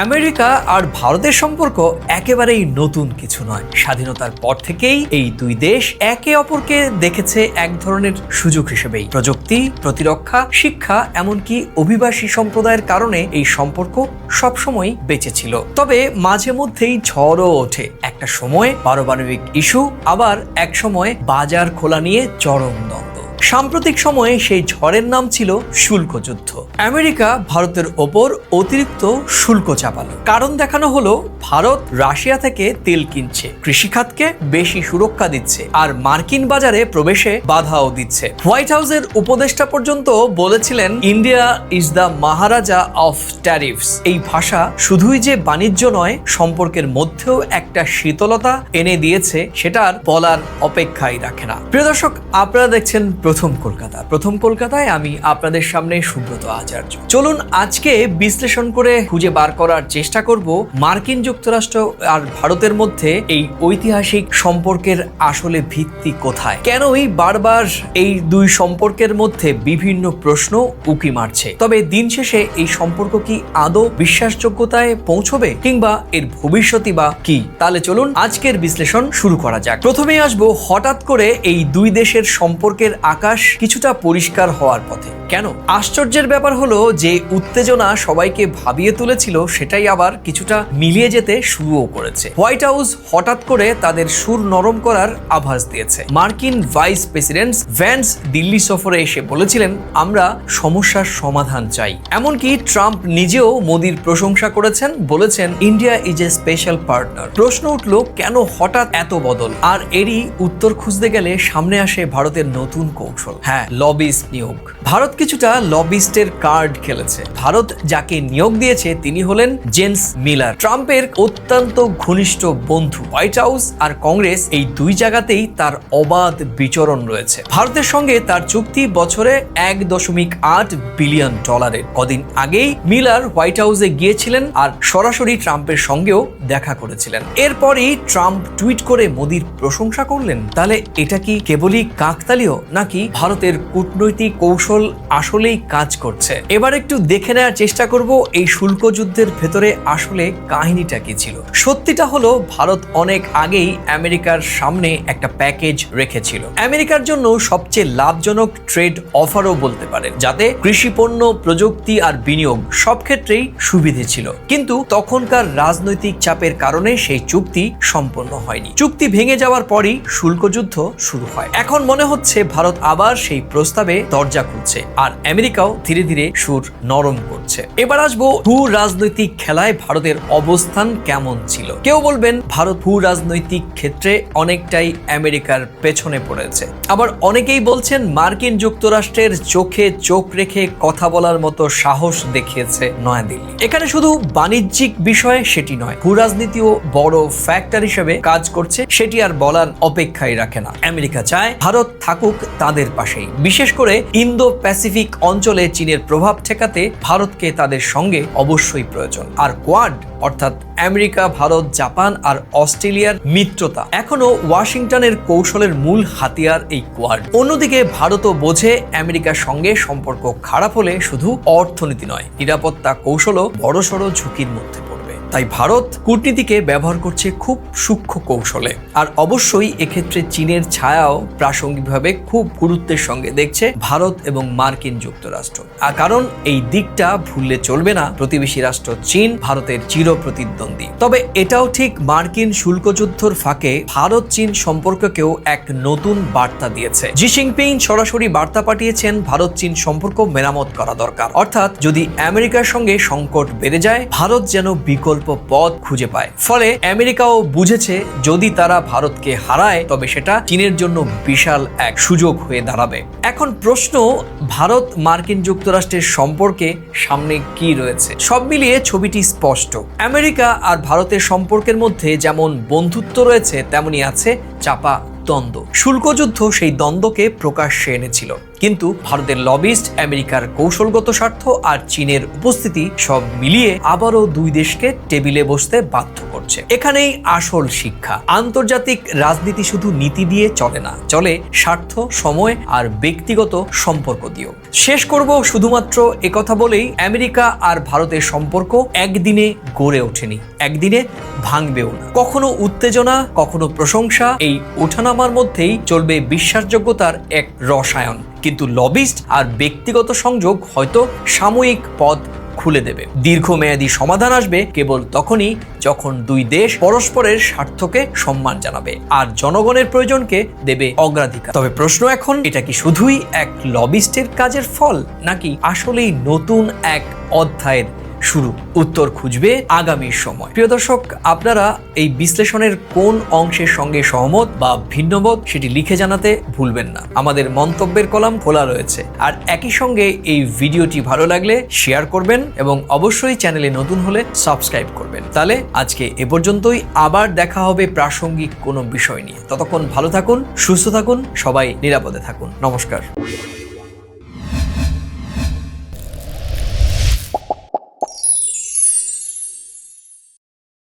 America আর ভারতের সম্পর্ক একেবারেই নতুন কিছু নয়। স্বাধীনতার পর থেকেই এই দুই দেশ একে অপরকে দেখেছে এক ধরনের সুযোগ হিসেবেই। প্রযুক্তি, প্রতিরক্ষা, শিক্ষা, এমনকি অভিবাসী সম্প্রদায়ের কারণে এই সম্পর্ক সবসময় বেঁচে ছিল। তবে মাঝে মধ্যেই ঝড়ও ওঠে। একটা সময় পারমাণবিক ইস্যু, আবার এক সময় বাজার খোলা নিয়ে চরম দ্বন্দ্ব। সাম্প্রতিক সময়ে সেই ঝড়ের নাম ছিল শুল্ক যুদ্ধ। আমেরিকা ভারতের ওপর অতিরিক্ত শুল্ক চাপালো। কারণ দেখানো হলো, ভারত রাশিয়া থেকে তেল কিনছে, কৃষিখাতকে বেশি সুরক্ষা দিচ্ছে, আর মার্কিন বাজারে প্রবেশে বাধাও দিচ্ছে। হোয়াইট হাউসের উপদেষ্টা পর্যন্ত বলেছিলেন, India is the maharaja of tariffs. এই ভাষা শুধুই যে বাণিজ্য নয়, সম্পর্কের মধ্যেও একটা শীতলতা এনে দিয়েছে, সেটার বলার অপেক্ষাই রাখে না। প্রিয় দর্শক, আপনারা দেখছেন প্রথম কলকাতা। প্রথম কলকাতায় আমি আপনাদের সামনে সুব্রত আচার্য। চলুন আজকে বিশ্লেষণ করে খুঁজে বার করার চেষ্টা করব মার্কিন যুক্তরাষ্ট্র আর ভারতের মধ্যে এই ঐতিহাসিক সম্পর্কের আসলে ভিত্তি কোথায়? কেনই বারবার এই দুই সম্পর্কের মধ্যে বিভিন্ন প্রশ্ন উকি মারছে। তবে দিন শেষে এই সম্পর্ক কি আদৌ বিশ্বাসযোগ্যতায় পৌঁছবে কিংবা এর ভবিষ্যৎই বা কি? তাহলে চলুন আজকের বিশ্লেষণ শুরু করা যাক। প্রথমেই আসব হঠাৎ করে এই দুই দেশের সম্পর্কের আকাশ কিছুটা পরিষ্কার হওয়ার পথে। কেন? আশ্চর্যের ব্যাপার হলো যে উত্তেজনা সবাইকে ভাবিয়ে তুলেছিল, সেটাই আবার কিছুটা মিলিয়ে যেতে শুরুও করেছে। হোয়াইট হাউস হঠাৎ করে তাদের সুর নরম করার আভাস দিয়েছে। মার্কিন ভাইস প্রেসিডেন্ট ভ্যান্স দিল্লি সফরে এসে বলেছিলেন, আমরা সমস্যার সমাধান চাই। এমনকি ট্রাম্প নিজেও মোদির প্রশংসা করেছেন, বলেছেন, India is a special partner. প্রশ্ন উঠল, কেন হঠাৎ এত বদল? আর এরই উত্তর খুঁজতে গেলে সামনে আসে ভারতের নতুন কৌশল। হ্যাঁ লবিস্ট নিয়োগ। ভারত কিছুটা লবিস্টের কার্ড খেলেছে। ভারত যাকে নিয়োগ দিয়েছে তিনি হলেন জেমস মিলার। ট্রাম্পের অত্যন্ত ঘনিষ্ঠ বন্ধু। হোয়াইট হাউস আর কংগ্রেস এই দুই জায়গাতেই তার অবাধ বিচরণ রয়েছে। ভারতের সঙ্গে তার চুক্তি বছরে এক দশমিক আট বিলিয়ন ডলারের। কদিন আগেই মিলার হোয়াইট হাউসে গিয়েছিলেন আর সরাসরি ট্রাম্পের সঙ্গেও দেখা করেছিলেন। এরপরই ট্রাম্প টুইট করে মোদির প্রশংসা করলেন। তাহলে এটা কি কেবলই কাকতালীয় নাকি ভারতের কূটনৈতিক কৌশল আসলেই কাজ করছে। এবার একটু দেখে নেওয়ার চেষ্টা করব এই শুল্ক যুদ্ধের ভেতরে আসলে কাহিনীটা কি ছিল। সত্যিটা হলো, ভারত অনেক আগেই আমেরিকার সামনে একটা প্যাকেজ রেখেছিল। আমেরিকার জন্য সবচেয়ে লাভজনক ট্রেড অফারও বলতে পারেন, যাতে কৃষি পণ্য, প্রযুক্তি আর বিনিয়োগ সব ক্ষেত্রেই সুবিধে ছিল। কিন্তু তখনকার রাজনৈতিক চাপের কারণে সেই চুক্তি সম্পন্ন হয়নি। চুক্তি ভেঙে যাওয়ার পরই শুল্ক যুদ্ধ শুরু হয়। এখন মনে হচ্ছে, ভারত আবার সেই প্রস্তাবে দরজা খুলছে আর আমেরিকাও ধীরে ধীরে সুর নরম করছে। এবার আসব ভূ রাজনৈতিক খেলায় ভারতের অবস্থান কেমন ছিল? কেউ বলবেন, ভারত ভূ রাজনৈতিক ক্ষেত্রে অনেকটাই আমেরিকার পেছনে পড়েছে। আবার অনেকেই বলছেন, মার্কিন যুক্তরাষ্ট্রের চোখে চোখ রেখে কথা বলার মতো সাহস দেখিয়েছে নয়াদিল্লি। এখানে শুধু বাণিজ্যিক বিষয় সেটি নয়, ভূ রাজনীতিও বড় ফ্যাক্টর হিসেবে কাজ করছে, সেটি আর বলার অপেক্ষাই রাখে না। আমেরিকা চায়, ভারত থাকুক তাদের পাশেই। বিশেষ করে ইন্দো প্যাসিফিক অঞ্চলে চীনের প্রভাব ঠেকাতে ভারতকে তাদের সঙ্গে অবশ্যই প্রয়োজন। আর কোয়াড, অর্থাৎ আমেরিকা, ভারত, জাপান আর অস্ট্রেলিয়ার মিত্রতা, এখনও ওয়াশিংটনের কৌশলের মূল হাতিয়ার এই কোয়াড। অন্যদিকে ভারতও বোঝে আমেরিকার সঙ্গে সম্পর্ক খারাপ হলে শুধু অর্থনীতি নয়, নিরাপত্তা কৌশলও বড়সড় ঝুঁকির মধ্যে তাই ভারত কূটনীতিকে ব্যবহার করছে খুব সূক্ষ্ম কৌশলে। আর অবশ্যই এক্ষেত্রে চীনের ছায়াও প্রাসঙ্গিকভাবে খুব গুরুত্বের সঙ্গে দেখছে ভারত এবং মার্কিন যুক্তরাষ্ট্র। আর কারণ এই দিকটা ভুললে চলবে না, প্রতিবেশী রাষ্ট্র চীন ভারতের চির প্রতিদ্বন্দ্বী তবে এটাও ঠিক মার্কিন শুল্ক যুদ্ধর ফাঁকে ভারত চীন সম্পর্ককেও এক নতুন বার্তা দিয়েছে। জি জিনপিং সরাসরি বার্তা পাঠিয়েছেন ভারত চীন সম্পর্ক মেরামত করা দরকার। অর্থাৎ যদি আমেরিকার সঙ্গে সংকট বেড়ে যায়, ভারত যেন বিকল্প পথ খুঁজে পায়। ফলে আমেরিকাও বুঝেছে, যদি তারা ভারতকে হারায়, তবে সেটা চীনের জন্য বিশাল এক সুযোগ হয়ে দাঁড়াবে। এখন প্রশ্ন, ভারত মার্কিন যুক্তরাষ্ট্রের সম্পর্কে সামনে কি রয়েছে? সব মিলিয়ে ছবিটি স্পষ্ট। আমেরিকা আর ভারতের সম্পর্কের মধ্যে যেমন বন্ধুত্ব রয়েছে তেমনি আছে চাপা দ্বন্দ্ব। শুল্কযুদ্ধ সেই দ্বন্দ্বকে প্রকাশ্যে এনেছিল। কিন্তু ভারতের লবিস্ট, আমেরিকার কৌশলগত স্বার্থ আর চীনের উপস্থিতি সব মিলিয়ে আবারও দুই দেশকে টেবিলে বসতে বাধ্য করছে। এখানেই আসল শিক্ষা। আন্তর্জাতিক রাজনীতি শুধু নীতি দিয়ে চলে না, চলে স্বার্থ, সময় আর ব্যক্তিগত সম্পর্ক দিয়েও। শেষ করব শুধুমাত্র একথা বলেই আমেরিকা আর ভারতের সম্পর্ক একদিনে গড়ে ওঠেনি, একদিনে ভাঙবেও না। কখনো উত্তেজনা, কখনো প্রশংসা, এই ওঠানামার মধ্যেই চলবে বিশ্বাসযোগ্যতার এক রসায়ন। কিন্তু লবিস্ট আর ব্যক্তিগত সংযোগ হয়তো সাময়িক পদ খুলে দেবে। দীর্ঘমেয়াদী সমাধান আসবে কেবল তখনই যখন দুই দেশ পরস্পরের স্বার্থকে সম্মান জানাবে আর জনগণের প্রয়োজনকে দেবে অগ্রাধিকার। তবে প্রশ্ন এখন, এটা কি শুধুই এক লবিস্টের কাজের ফল নাকি আসলেই নতুন এক অধ্যায়ের শুরু, উত্তর খুঁজবে আগামীর সময়। প্রিয় দর্শক, আপনারা এই বিশ্লেষণের কোন অংশের সঙ্গে সহমত বা ভিন্নমত সেটি লিখে জানাতে ভুলবেন না। আমাদের মন্তব্যের কলাম খোলা রয়েছে। আর একই সঙ্গে এই ভিডিওটি ভালো লাগলে শেয়ার করবেন এবং অবশ্যই চ্যানেলে নতুন হলে সাবস্ক্রাইব করবেন। তাহলে আজকে এ পর্যন্তই। আবার দেখা হবে প্রাসঙ্গিক কোনো বিষয় নিয়ে। ততক্ষণ ভালো থাকুন, সুস্থ থাকুন, সবাই নিরাপদে থাকুন। নমস্কার।